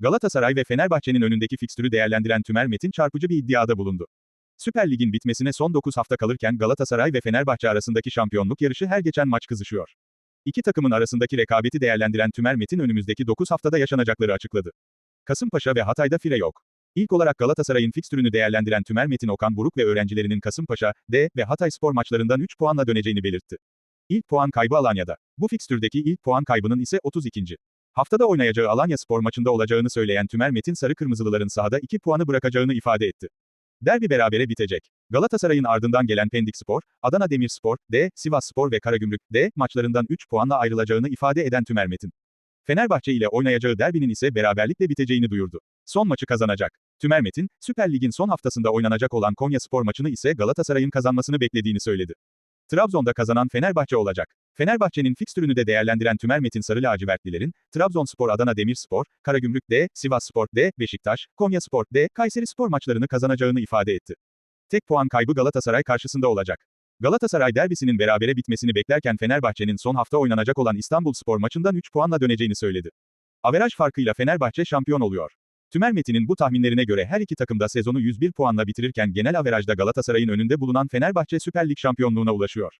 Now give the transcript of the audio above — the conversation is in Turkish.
Galatasaray ve Fenerbahçe'nin önündeki fikstürü değerlendiren Tümer Metin çarpıcı bir iddiada bulundu. Süper Lig'in bitmesine son 9 hafta kalırken Galatasaray ve Fenerbahçe arasındaki şampiyonluk yarışı her geçen maç kızışıyor. İki takımın arasındaki rekabeti değerlendiren Tümer Metin önümüzdeki 9 haftada yaşanacakları açıkladı. Kasımpaşa ve Hatay'da fire yok. İlk olarak Galatasaray'ın fikstürünü değerlendiren Tümer Metin Okan Buruk ve öğrencilerinin Kasımpaşa, D ve Hatay spor maçlarından 3 puanla döneceğini belirtti. İlk puan kaybı Alanya'da. Bu fikstürdeki ilk puan kaybının ise 32. Haftada oynayacağı Alanya spor maçında olacağını söyleyen Tümer Metin Sarı Kırmızılıların sahada 2 puanı bırakacağını ifade etti. Derbi berabere bitecek. Galatasaray'ın ardından gelen Pendik Spor, Adana Demirspor, D, Sivas Spor ve Karagümrük, D, maçlarından 3 puanla ayrılacağını ifade eden Tümer Metin. Fenerbahçe ile oynayacağı derbinin ise beraberlikle biteceğini duyurdu. Son maçı kazanacak. Tümer Metin, Süper Lig'in son haftasında oynanacak olan Konya Spor maçını ise Galatasaray'ın kazanmasını beklediğini söyledi. Trabzon'da kazanan Fenerbahçe olacak. Fenerbahçe'nin fikstürünü de değerlendiren Tümer Metin Sarı lacivertlilerin, Trabzonspor Adana Demirspor, Karagümrük D, Sivasspor D, Beşiktaş, Konyaspor D, Kayserispor maçlarını kazanacağını ifade etti. Tek puan kaybı Galatasaray karşısında olacak. Galatasaray derbisinin berabere bitmesini beklerken Fenerbahçe'nin son hafta oynanacak olan İstanbulspor maçından 3 puanla döneceğini söyledi. Averaj farkıyla Fenerbahçe şampiyon oluyor. Tümer Metin'in bu tahminlerine göre her iki takım da sezonu 101 puanla bitirirken genel averajda Galatasaray'ın önünde bulunan Fenerbahçe Süper Lig şampiyonluğuna ulaşıyor.